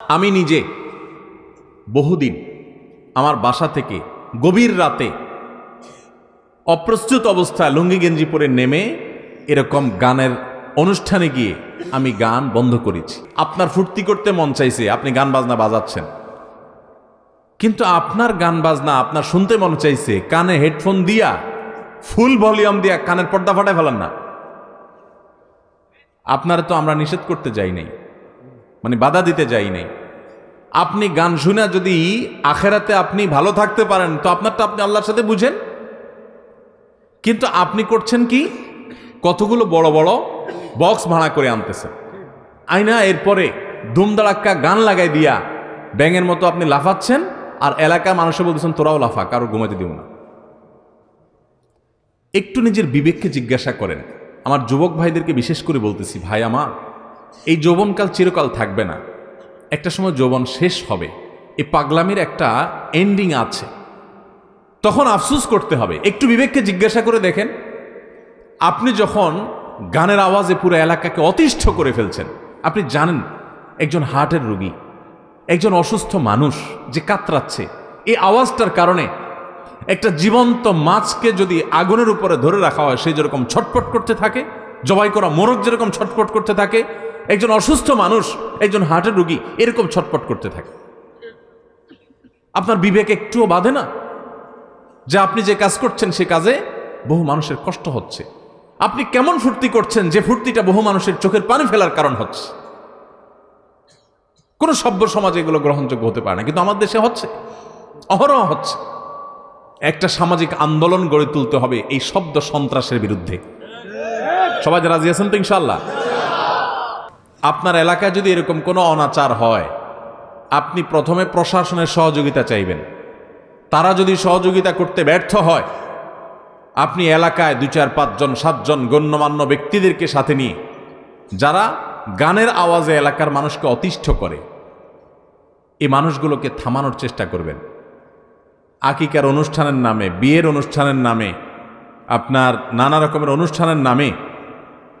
আমি নিজে বহুদিন আমার বাসা থেকে গভীর রাতে অপ্রস্তুত অবস্থায় লুঙ্গি গেঞ্জি পরে নেমে এরকম গানের অনুষ্ঠানে গিয়ে আমি গান বন্ধ করেছি। আপনার ফুর্তি করতে মন চাইছে, আপনি গান বাজনা বাজাচ্ছেন। কিন্তু আপনার গান বাজনা, আপনার শুনতে মন চাইছে, কানে হেডফোন দিয়া, ফুল ভলিউম দিয়া কানের পর্দা ফাটায় ফেলান না। আপনার তো আমরা নিষেধ করতে যাই নাই। মানে বাধা দিতে যাই নাই। আপনি গান শুনে যদি আখেরাতে আপনি ভালো থাকতে পারেন, তো আপনারটা আপনি আল্লাহর সাথে বুঝেন। কিন্তু আপনি করছেন কি? কতগুলো বড় বড় বক্স ভাড়া করে আনতেছেন। আইনা এরপরে ধুমদাড়াক্কা গান লাগাই দিয়া ব্যাঙের মতো আপনি লাফাচ্ছেন, আর এলাকার মানুষে বলতেছেন, তোরাও লাফা, কারও ঘুমাতে দিব না। একটু নিজের বিবেককে জিজ্ঞাসা করেন। আমার যুবক ভাইদেরকে বিশেষ করে বলতেছি, ভাই আমার এই যৌবনকাল চিরকাল থাকবে না। একটা সময় যৌবন শেষ হবে। এই পাগলামির একটা এন্ডিং আছে। তখন আফসুস করতে হবে। একটু বিবেককে জিজ্ঞাসা করে দেখেন। আপনি যখন গানের আওয়াজে পুরো এলাকাকে অতিষ্ঠ করে ফেলছেন, আপনি জানেন একজন হার্টের রুগী, একজন অসুস্থ মানুষ যে কাতরাচ্ছে। এই আওয়াজটার কারণে একটা জীবন্ত মাছকে যদি আগুনের উপরে ধরে রাখা হয়, সে যেরকম ছটপট করতে থাকে, জবাই করা মোরগ যেরকম ছটপট করতে থাকে একজন অসুস্থ মানুষ, একজন হার্টের রুগী এরকম ছটপট করতে থাকে। আপনার বিবেক একটুও বাধে না যে আপনি যে কাজ করছেন সে কাজে বহু মানুষের কষ্ট হচ্ছে। আপনি কেমন ফুর্তি করছেন যে ফুর্তিটা বহু মানুষের চোখের পানি ফেলার কারণ হচ্ছে। কোনো সভ্য সমাজে এগুলো গ্রহণযোগ্য হতে পারে না, কিন্তু আমার দেশে হচ্ছে। অহরহ হচ্ছে। একটা সামাজিক আন্দোলন গড়ে তুলতে হবে এই শব্দ সন্ত্রাসের বিরুদ্ধে। সবাই রাজি আছেন তো ইনশাল্লাহ আপনার এলাকায় যদি এরকম কোনো অনাচার হয়, আপনি প্রথমে প্রশাসনের সহযোগিতা চাইবেন। তারা যদি সহযোগিতা করতে ব্যর্থ হয়, আপনি এলাকায় দু চার পাঁচজন সাতজন গণ্যমান্য ব্যক্তিদেরকে সাথে নিয়ে, যারা গানের আওয়াজে এলাকার মানুষকে অতিষ্ঠ করে, এই মানুষগুলোকে থামানোর চেষ্টা করবেন। আকিকার অনুষ্ঠানের নামে, বিয়ের অনুষ্ঠানের নামে, আপনার নানা রকমের অনুষ্ঠানের নামে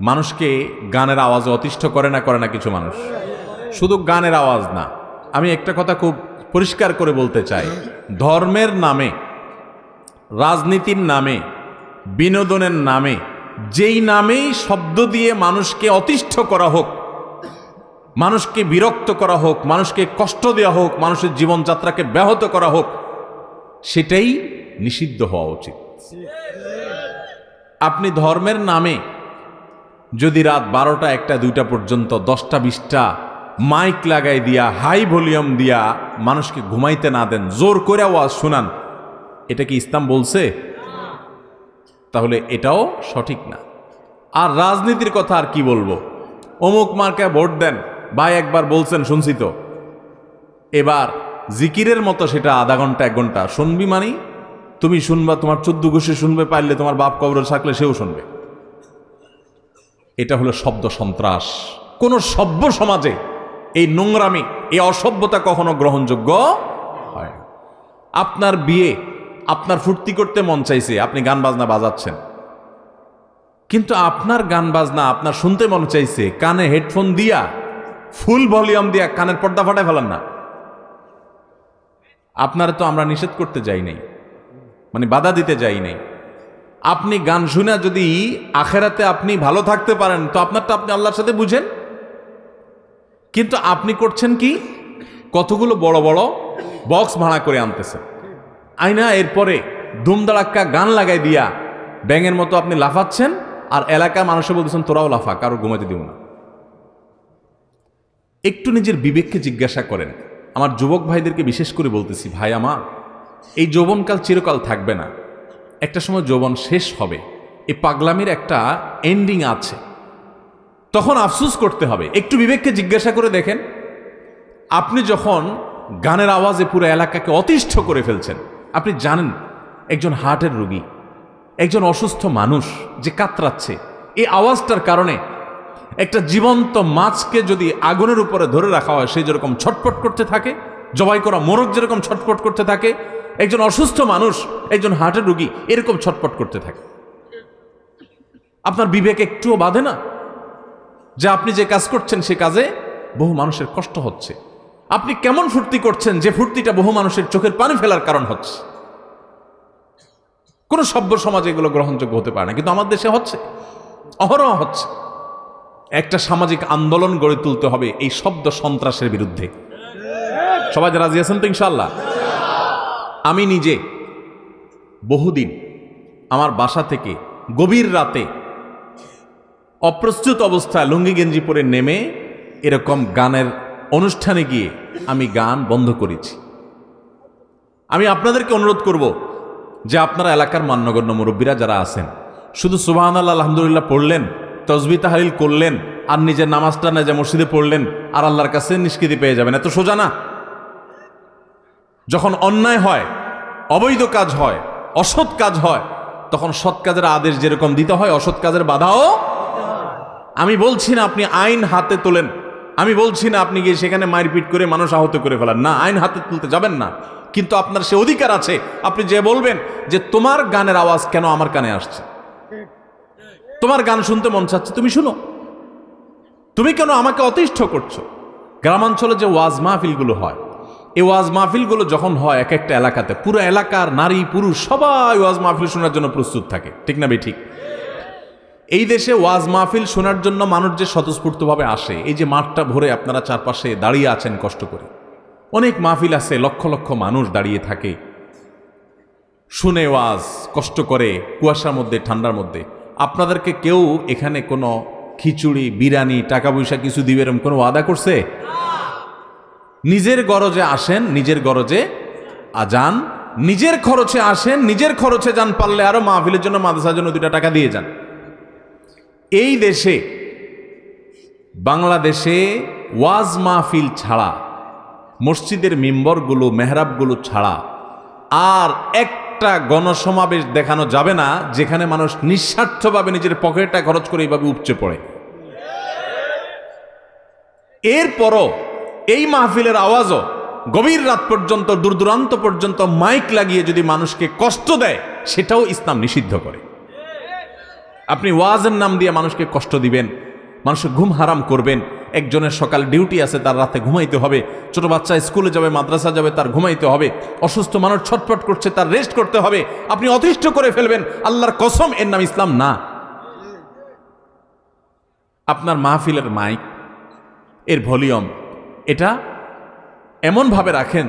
মানুষকে গানের আওয়াজে অতিষ্ঠ করে না করে না কিছু মানুষ। শুধু গানের আওয়াজ না, আমি একটা কথা খুব পরিষ্কার করে বলতে চাই। ধর্মের নামে, রাজনীতির নামে, বিনোদনের নামে, যেই নামেই শব্দ দিয়ে মানুষকে অতিষ্ঠ করা হোক, মানুষকে বিরক্ত করা হোক, মানুষকে কষ্ট দেওয়া হোক, মানুষের জীবনযাত্রাকে ব্যাহত করা হোক, সেটাই নিষিদ্ধ হওয়া উচিত। আপনি ধর্মের নামে যদি রাত বারোটা, একটা, দুইটা পর্যন্ত, দশটা, বিশটা, মাইক লাগাই দিয়া, হাই ভলিউম দিয়া মানুষকে ঘুমাইতে না দেন, জোর করে আওয়াজ শুনান, এটা কি ইসলাম বলছে? তাহলে এটাও সঠিক না। আর রাজনীতির কথা আর কি বলব? অমুক মার্কায় ভোট দেন, ভাই একবার বলছেন, শুনছি তো। এবার জিকিরের মতো সেটা আধা ঘণ্টা, এক ঘণ্টা, শুনবি মানি তুমি শুনবা, তোমার চোদ্দ ঘুষে শুনবে, পারলে তোমার বাপ কবর থাকলে সেও শুনবে। এটা হলো শব্দ সন্ত্রাস। কোন সভ্য সমাজে এই নোংরামি, এই অসভ্যতা কখনো গ্রহণযোগ্য হয় আপনার বিয়ে, আপনার ফুর্তি করতে মন চাইছে, আপনি গান বাজনা বাজাচ্ছেন। কিন্তু আপনার গান বাজনা, আপনার শুনতে মন চাইছে, কানে হেডফোন দিয়া, ফুল ভলিউম দিয়া কানের পর্দা ফাটায় ফেলান না। আপনার তো আমরা নিষেধ করতে যাই নাই মানে বাধা দিতে যাই নাই। আপনি গান শুনে যদি আখেরাতে আপনি ভালো থাকতে পারেন, তো আপনারটা আপনি আল্লাহর সাথে বুঝেন। কিন্তু আপনি করছেন কি? কতগুলো বড় বড় বক্স ভাড়া করে আনতেছেন। আইনা এরপরে ধুমদাড়াক্কা গান লাগাই দিয়া ব্যাঙের মতো আপনি লাফাচ্ছেন, আর এলাকার মানুষে বলতেছেন, তোরাও লাফা, কারও ঘুমাতে দিব না। একটু নিজের বিবেককে জিজ্ঞাসা করেন। আমার যুবক ভাইদেরকে বিশেষ করে বলতেছি, ভাই আমার, এই যৌবনকাল চিরকাল থাকবে না। একটা সময় যৌবন শেষ হবে। এই পাগলামির একটা এন্ডিং আছে। তখন আফসুস করতে হবে। একটু বিবেককে জিজ্ঞাসা করে দেখেন। আপনি যখন গানের আওয়াজে পুরো এলাকাকে অতিষ্ঠ করে ফেলছেন, আপনি জানেন একজন হার্টের রুগী, একজন অসুস্থ মানুষ যে কাতরাচ্ছে। এই আওয়াজটার কারণে একটা জীবন্ত মাছকে যদি আগুনের উপরে ধরে রাখা হয়, সে যেরকম ছটপট করতে থাকে, জবাই করা মোরগ যেরকম ছটপট করতে থাকে একজন অসুস্থ মানুষ, একজন হার্টের রুগী এরকম ছটপট করতে থাকে। আপনার বিবেক একটুও বাধে না যে আপনি যে কাজ করছেন সে কাজে বহু মানুষের কষ্ট হচ্ছে। আপনি কেমন ফুর্তি করছেন যে ফুর্তিটা বহু মানুষের চোখের পানি ফেলার কারণ হচ্ছে। কোনো সভ্য সমাজে এগুলো গ্রহণযোগ্য হতে পারে না, কিন্তু আমার দেশে হচ্ছে। অহরহ হচ্ছে। একটা সামাজিক আন্দোলন গড়ে তুলতে হবে এই শব্দ সন্ত্রাসের বিরুদ্ধে। সবাই রাজি আছেন তো ইনশাল্লাহ আমি নিজে বহুদিন আমার বাসা থেকে গভীর রাতে অপ্রস্তুত অবস্থায় লুঙ্গি গেঞ্জি পরে নেমে এরকম গানের অনুষ্ঠানে গিয়ে আমি গান বন্ধ করেছি। আমি আপনাদেরকে অনুরোধ করব যে আপনারা এলাকার মান্যগণ্য মুরব্বীরা যারা আছেন, শুধু সুবাহান আল্লাহ আলহামদুলিল্লাহ পড়লেন, তসবি তাহারিল করলেন, আর নিজের নামাজটা না যে মসজিদে পড়লেন, আর আল্লাহর কাছে নিষ্কৃতি পেয়ে যাবেন, এত সোজা না? যখন অন্যায় হয়, অবৈধ কাজ হয়, অসৎ কাজ হয়, তখন সৎ কাজের আদেশ যেরকম দিতে হয়, অসৎ কাজের বাধাও আমি বলছি না আপনি আইন হাতে তোলেন। আমি বলছি না আপনি গিয়ে সেখানে মারপিট করে মানুষ আহত করে ফেলেন। না, আইন হাতে তুলতে যাবেন না। কিন্তু আপনার সে অধিকার আছে। আপনি যে বলবেন যে তোমার গানের আওয়াজ কেন আমার কানে আসছে? তোমার গান শুনতে মন চাচ্ছে, তুমি শুনো। তুমি কেন আমাকে অতিষ্ঠ করছ? গ্রামাঞ্চলে যে ওয়াজ মাহফিলগুলো হয় এই ওয়াজ মাহফিলগুলো যখন হয় এক একটা এলাকাতে, পুরো এলাকার নারী, পুরুষ সবাই ওয়াজ মাহফিল শোনার জন্য প্রস্তুত থাকে। ঠিক না ঠিক। এই দেশে ওয়াজ মাহফিল শোনার জন্য মানুষ যে স্বতঃস্ফূর্তভাবে আসে, এই যে মাঠটা ভরে আপনারা চারপাশে দাঁড়িয়ে আছেন কষ্ট করে। অনেক মাহফিল আছে, লক্ষ লক্ষ মানুষ দাঁড়িয়ে থাকে। শুনে ওয়াজ, কষ্ট করে, কুয়াশার মধ্যে, ঠান্ডার মধ্যে। আপনাদেরকে কেউ এখানে কোনো খিচুড়ি, বিরিয়ানি, টাকা পয়সা কিছু দিবে এরকম কোনো ওয়াদা করছে? নিজের গরজে আসেন, নিজের গরজে আজান নিজের খরচে আসেন, নিজের খরচে যান, পারলে আরও মাহফিলের জন্য, মাদ্রাসার জন্য দুটা টাকা দিয়ে যান। এই দেশে, বাংলাদেশে ওয়াজ মাহফিল ছাড়া, মসজিদের মিম্বরগুলো, মেহরাবগুলো ছাড়া আর একটা গণসমাবেশ দেখানো যাবে না, যেখানে মানুষ নিঃস্বার্থভাবে নিজের পকেটটা খরচ করে এইভাবে উপচে পড়ে। এরপরও এই মাহফিলের আওয়াজও গভীর রাত পর্যন্ত দূর দূরান্ত পর্যন্ত মাইক লাগিয়ে যদি মানুষকে কষ্ট দেয়, সেটাও ইসলাম নিষিদ্ধ করে। আপনি ওয়াজের নাম দিয়ে মানুষকে কষ্ট দিবেন, মানুষের ঘুম হারাম করবেন, একজনের সকাল ডিউটি আছে, তার রাতে ঘুমাইতে হবে, ছোট বাচ্চা স্কুলে যাবে, মাদ্রাসা যাবে, তার ঘুমাইতে হবে, অসুস্থ মানুষ ছটফট করছে, তার রেস্ট করতে হবে, আপনি অতিষ্ঠ করে ফেলবেন, আল্লাহর কসম, এর নাম ইসলাম না। আপনার মাহফিলের মাইক, এর ভলিউম এটা এমনভাবে রাখেন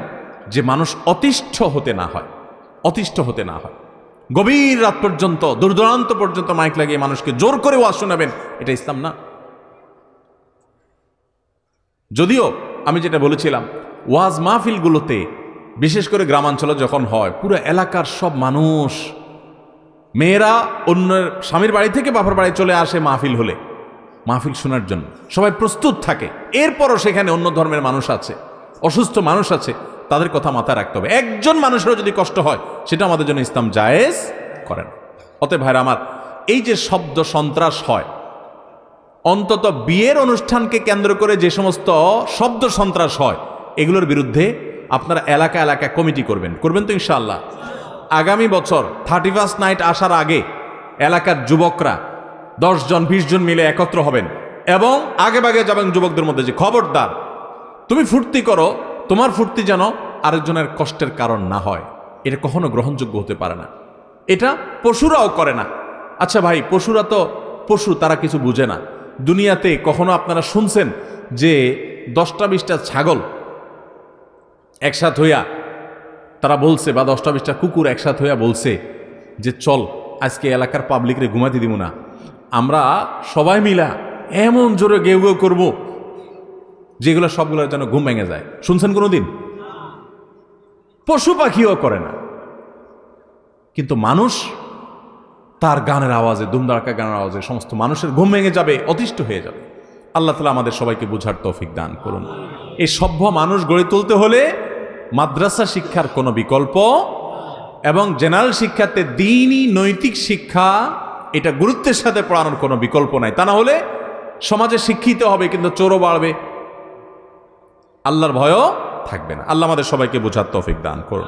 যে মানুষ অতিষ্ঠ হতে না হয়, অতিষ্ঠ হতে না হয়। গভীর রাত পর্যন্ত, দূরদূরান্ত পর্যন্ত মাইক লাগিয়ে মানুষকে জোর করে ওয়াজ শোনাবেন, এটা ইসলাম না। যদিও আমি যেটা বলেছিলাম, ওয়াজ মাহফিলগুলোতে, বিশেষ করে গ্রামাঞ্চলে যখন হয়, পুরো এলাকার সব মানুষ, মেয়েরা অন্যের স্বামীর বাড়ি থেকে বাবার বাড়ি চলে আসে মাহফিল হলে। মাহফিল শোনার জন্য। সবাই প্রস্তুত থাকে। এরপরও সেখানে অন্য ধর্মের মানুষ আছে, অসুস্থ মানুষ আছে, তাদের কথা মাথায় রাখতে হবে। একজন মানুষেরও যদি কষ্ট হয়, সেটা আমাদের জন্য ইসলাম জায়েজ করেন অতএব ভাইরা আমার, এই যে শব্দ সন্ত্রাস হয়, অন্তত বিয়ের অনুষ্ঠানকে কেন্দ্র করে যে সমস্ত শব্দ সন্ত্রাস হয়, এগুলোর বিরুদ্ধে আপনারা এলাকা এলাকা কমিটি করবেন। করবেন তো ইনশাআল্লাহ। আগামী বছর থার্টি ফার্স্ট নাইট আসার আগে এলাকার যুবকরা জন, বিশ জন মিলে একত্র হবেন। এবং আগে বাগে যাবেন যুবকদের মধ্যে যে খবরদার, তুমি ফুর্তি করো, তোমার ফুর্তি যেন আরেকজনের কষ্টের কারণ না হয়। এটা কখনো গ্রহণযোগ্য হতে পারে না। এটা পশুরাও করে না। আচ্ছা ভাই, পশুরা তো পশু, তারা কিছু বুঝে না। দুনিয়াতে কখনো আপনারা শুনছেন যে দশটা বিশটা ছাগল একসাথ হইয়া তারা বলছে, বা দশটা বিশটা কুকুর একসাথ হইয়া বলছে যে, চল, আজকে এলাকার পাবলিকরে ঘুমাতে দিব না। আমরা সবাই মিলা এমন জোরে গেউ গেউ করব, যেগুলো সবগুলোর যেন ঘুম ভেঙে যায়। শুনছেন কোনো দিন পশু পাখিও করে না। কিন্তু মানুষ তার গানের আওয়াজে দুমদাড়াকা গানের আওয়াজে, সমস্ত মানুষের ঘুম ভেঙে যাবে, অতিষ্ঠ হয়ে যাবে। আল্লাহ তালা আমাদের সবাইকে বুঝার তৌফিক দান করুন। এই সভ্য মানুষ গড়ে তুলতে হলে মাদ্রাসা শিক্ষার কোনো বিকল্প এবং জেনারেল শিক্ষাতে দিনই নৈতিক শিক্ষা এটা গুরুত্বের সাথে পড়ানোর কোনো বিকল্প নাই। তা না হলে সমাজে শিক্ষিত হবে, কিন্তু চোরও বাড়বে। আল্লাহর ভয়ও থাকবে না। আল্লাহ আমাদের সবাইকে বোঝার তৌফিক দান করুন।